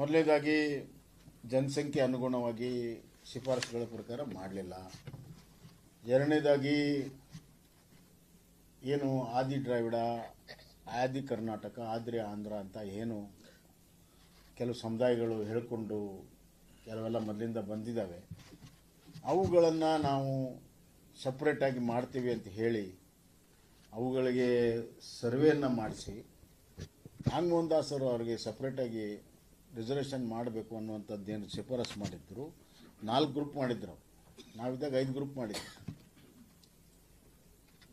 ಮೊದಲನೇದಾಗಿ ಜನಸಂಖ್ಯೆ ಅನುಗುಣವಾಗಿ ಶಿಫಾರಸುಗಳ ಪ್ರಕಾರ ಮಾಡಲಿಲ್ಲ. ಎರಡನೇದಾಗಿ ಏನು ಆದಿ ದ್ರಾವಿಡ, ಆದಿ ಕರ್ನಾಟಕ, ಆದ್ರಿ ಆಂಧ್ರ ಅಂತ ಏನು ಕೆಲವು ಸಮುದಾಯಗಳು ಹೇಳಿಕೊಂಡು ಕೆಲವೆಲ್ಲ ಮೊದಲಿಂದ ಬಂದಿದ್ದಾವೆ. ಅವುಗಳನ್ನು ನಾವು ಸಪ್ರೇಟಾಗಿ ಮಾಡ್ತೀವಿ ಅಂತ ಹೇಳಿ ಅವುಗಳಿಗೆ ಸರ್ವೆಯನ್ನು ಮಾಡಿಸಿ ನಾಗಮೋಹನ್ ದಾಸರು ಅವರಿಗೆ ಸಪ್ರೇಟಾಗಿ ರಿಸರ್ವೇಷನ್ ಮಾಡಬೇಕು ಅನ್ನುವಂಥದ್ದು ಏನು ಶಿಫಾರಸು ಮಾಡಿದ್ರು? ನಾಲ್ಕು ಗ್ರೂಪ್ ಮಾಡಿದ್ರು. ನಾವಿದ್ದಾಗ ಐದು ಗ್ರೂಪ್ ಮಾಡಿದ್ವಿ.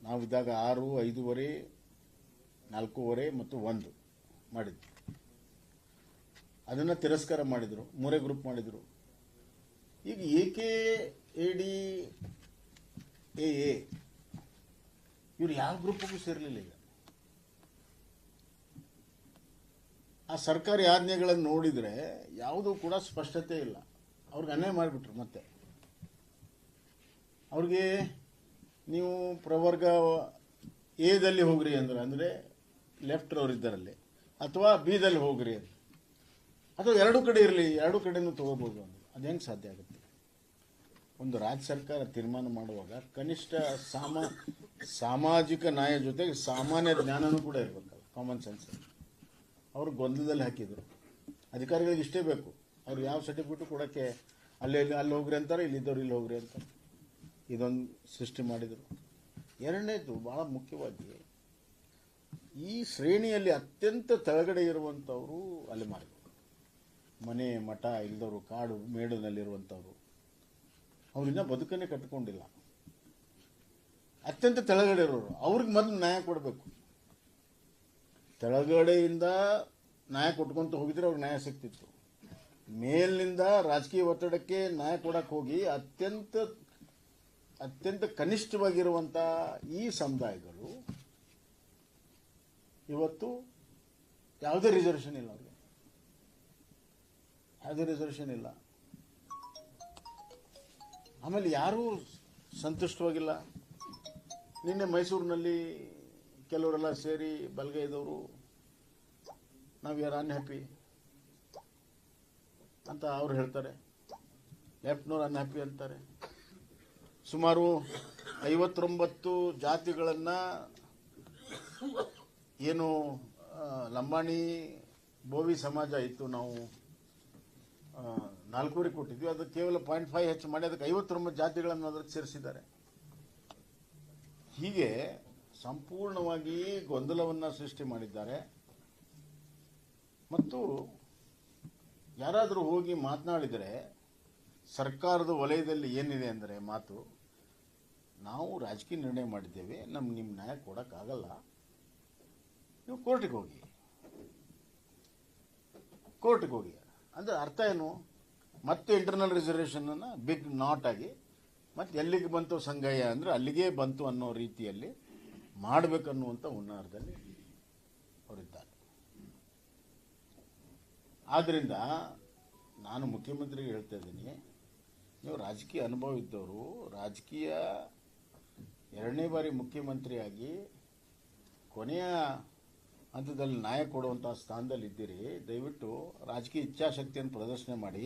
ನಾವಿದ್ದಾಗ ಆರು, ಐದೂವರೆ, ನಾಲ್ಕೂವರೆ ಮತ್ತು ಒಂದು ಮಾಡಿದ್ರು ಅದನ್ನು ತಿರಸ್ಕಾರ ಮಾಡಿದರು. ಮೂರೇ ಗ್ರೂಪ್ ಮಾಡಿದರು. ಈಗ ಎ ಡಿ, ಎ ಎ, ಇವ್ರು ಯಾವ ಗ್ರೂಪಿಗೂ ಸೇರಲಿಲ್ಲ ಈಗ? ಆ ಸರ್ಕಾರಿ ಆಜ್ಞೆಗಳನ್ನು ನೋಡಿದರೆ ಯಾವುದೂ ಕೂಡ ಸ್ಪಷ್ಟತೆ ಇಲ್ಲ. ಅವ್ರಿಗೆ ಅನ್ಯಾಯ ಮಾಡಿಬಿಟ್ರು ಮತ್ತೆ. ಅವ್ರಿಗೆ ನೀವು ಪ್ರವರ್ಗ ಎದಲ್ಲಿ ಹೋಗ್ರಿ ಅಂದ್ರೆ, ಅಂದರೆ ಲೆಫ್ಟ್ ಅವ್ರು ಇದ್ದಾರಲ್ಲಿ, ಅಥವಾ ಬಿದಲ್ಲಿ ಹೋಗ್ರಿ ಅಂತ. ಅಥವಾ ಎರಡೂ ಕಡೆ ಇರಲಿ, ಎರಡು ಕಡೆನೂ ತಗೋಬೋದು ಅಂದ್ರೆ, ಅದು ಹೆಂಗೆ ಸಾಧ್ಯ ಆಗುತ್ತೆ? ಒಂದು ರಾಜ್ಯ ಸರ್ಕಾರ ತೀರ್ಮಾನ ಮಾಡುವಾಗ ಕನಿಷ್ಠ ಸಾಮಾ, ಸಾಮಾಜಿಕ ನ್ಯಾಯ ಜೊತೆಗೆ ಸಾಮಾನ್ಯ ಜ್ಞಾನನೂ ಕೂಡ ಇರಬೇಕಲ್ಲ ಕಾಮನ್ ಸೆನ್ಸ್ ಅವರು ಗೊಂದಲದಲ್ಲಿ ಹಾಕಿದರು. ಅಧಿಕಾರಿಗಳಿಗೆ ಇಷ್ಟೇ ಬೇಕು. ಅವ್ರು ಯಾವ ಸರ್ಟಿಫಿಕೇಟು ಕೊಡೋಕ್ಕೆ ಅಲ್ಲಿ ಅಲ್ಲಿ ಹೋಗ್ರಿ ಅಂತಾರೆ, ಇಲ್ಲಿದ್ದವ್ರು ಇಲ್ಲಿ ಹೋಗ್ರಿ ಅಂತಾರೆ. ಇದೊಂದು ಸೃಷ್ಟಿ ಮಾಡಿದರು. ಎರಡನೇದು ಭಾಳ ಮುಖ್ಯವಾಗಿ ಈ ಶ್ರೇಣಿಯಲ್ಲಿ ಅತ್ಯಂತ ತಳಗಡೆ ಇರುವಂಥವರು ಅಲ್ಲಿ ಮಾಡಿದರು. ಮನೆ, ಮಠ, ಇಲ್ದವರು, ಕಾಡು, ಮೇಡದಲ್ಲಿರುವಂಥವ್ರು. ಅವರಿನ್ನ ಬದುಕನ್ನೇ ಕಟ್ಕೊಂಡಿಲ್ಲ. ಅತ್ಯಂತ ತೆಳಗಡೆ ಇರೋರು. ಅವ್ರಿಗೆ ಮೊದಲು ನ್ಯಾಯ ಕೊಡಬೇಕು. ತೆಳಗಡೆಯಿಂದ ನ್ಯಾಯ ಕೊಟ್ಕೊಂತ ಹೋಗಿದ್ರೆ ಅವ್ರಿಗೆ ನ್ಯಾಯ ಸಿಗ್ತಿತ್ತು. ಮೇಲಿನಿಂದ ರಾಜಕೀಯ ಒತ್ತಡಕ್ಕೆ ನ್ಯಾಯ ಕೊಡಕ್ಕೆ ಹೋಗಿ ಅತ್ಯಂತ ಅತ್ಯಂತ ಕನಿಷ್ಠವಾಗಿರುವಂಥ ಈ ಸಮುದಾಯಗಳು ಇವತ್ತು ಯಾವುದೇ ರಿಸರ್ವೇಷನ್ ಇಲ್ಲ ಅವ್ರಿಗೆ. ಯಾವುದೇ ರಿಸರ್ವೇಷನ್ ಇಲ್ಲ. ಆಮೇಲೆ ಯಾರೂ ಸಂತುಷ್ಟವಾಗಿಲ್ಲ. ನಿನ್ನೆ ಮೈಸೂರಿನಲ್ಲಿ ಕೆಲವರೆಲ್ಲ ಸೇರಿ ಬಲಗೈದವರು, ನಾವು ಯಾರು ಅನ್ಹ್ಯಾಪಿ ಅಂತ ಅವ್ರು ಹೇಳ್ತಾರೆ. ಲೆಫ್ಟ್ನವ್ರು ಅನ್ಹ್ಯಾಪಿ ಅಂತಾರೆ. ಸುಮಾರು ಐವತ್ತೊಂಬತ್ತು ಜಾತಿಗಳನ್ನು ಏನು ಲಂಬಾಣಿ ಬೋವಿ ಸಮಾಜ ಇತ್ತು. ನಾವು ನಾಲ್ಕೂವರೆ ಕೊಟ್ಟಿದ್ವಿ. ಅದು ಕೇವಲ ಪಾಯಿಂಟ್ ಫೈವ್ ಹೆಚ್ಚು ಮಾಡಿ, ಅದಕ್ಕೆ ಐವತ್ತೊಂಬತ್ತು ಜಾತಿಗಳನ್ನು ಅದಕ್ಕೆ ಸೇರಿಸಿದ್ದಾರೆ. ಹೀಗೆ ಸಂಪೂರ್ಣವಾಗಿ ಗೊಂದಲವನ್ನು ಸೃಷ್ಟಿ ಮಾಡಿದ್ದಾರೆ. ಮತ್ತು ಯಾರಾದರೂ ಹೋಗಿ ಮಾತನಾಡಿದರೆ ಸರ್ಕಾರದ ವಲಯದಲ್ಲಿ ಏನಿದೆ ಅಂದರೆ ಮಾತು, ನಾವು ರಾಜಕೀಯ ನಿರ್ಣಯ ಮಾಡಿದ್ದೇವೆ ನಮ್ಗೆ ನಿಮ್ಮ ನ್ಯಾಯ ಕೊಡೋಕ್ಕಾಗಲ್ಲ. ನೀವು ಕೋರ್ಟಿಗೆ ಹೋಗಿ. ಕೋರ್ಟಿಗೆ ಹೋಗಿ. ಅಂದರೆ ಅರ್ಥ ಏನು? ಮತ್ತೆ ಇಂಟರ್ನಲ್ ರಿಸರ್ವೇಷನನ್ನು ಬಿಗ್ ನಾಟ್ ಆಗಿ ಮತ್ತೆ ಎಲ್ಲಿಗೆ ಬಂತು ಸಂಗಯ್ಯ ಅಂದರೆ ಅಲ್ಲಿಗೆ ಬಂತು ಅನ್ನೋ ರೀತಿಯಲ್ಲಿ ಮಾಡಬೇಕನ್ನುವಂಥ ಹುನ್ನಾರದಲ್ಲಿ ಅವರಿದ್ದಾರೆ. ಆದ್ದರಿಂದ ನಾನು ಮುಖ್ಯಮಂತ್ರಿಗೆ ಹೇಳ್ತಾ ಇದ್ದೀನಿ, ನೀವು ರಾಜಕೀಯ ಅನುಭವ ಇದ್ದವರು ರಾಜಕೀಯ ಎರಡನೇ ಬಾರಿ ಮುಖ್ಯಮಂತ್ರಿಯಾಗಿ ಕೊನೆಯ ಹಂತದಲ್ಲಿ ನ್ಯಾಯ ಕೊಡುವಂಥ ಸ್ಥಾನದಲ್ಲಿ ಇದ್ದೀರಿ, ದಯವಿಟ್ಟು ರಾಜಕೀಯ ಇಚ್ಛಾಶಕ್ತಿಯನ್ನು ಪ್ರದರ್ಶನ ಮಾಡಿ,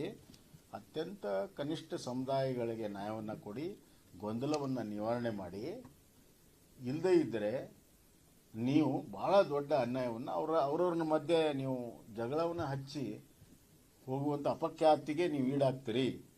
ಅತ್ಯಂತ ಕನಿಷ್ಠ ಸಮುದಾಯಗಳಿಗೆ ನ್ಯಾಯವನ್ನು ಕೊಡಿ, ಗೊಂದಲವನ್ನು ನಿವಾರಣೆ ಮಾಡಿ ಇಲ್ಲದೇ ಇದ್ದರೆ ನೀವು ಬಹಳ ದೊಡ್ಡ ಅನ್ಯಾಯವನ್ನು ಅವರ ಅವರವ್ರ ಮಧ್ಯೆ ನೀವು ಜಗಳವನ್ನು ಹಚ್ಚಿ ಹೋಗುವಂಥ ಅಪಖ್ಯಾತಿಗೆ ನೀವು ಈಡಾಗ್ತೀರಿ.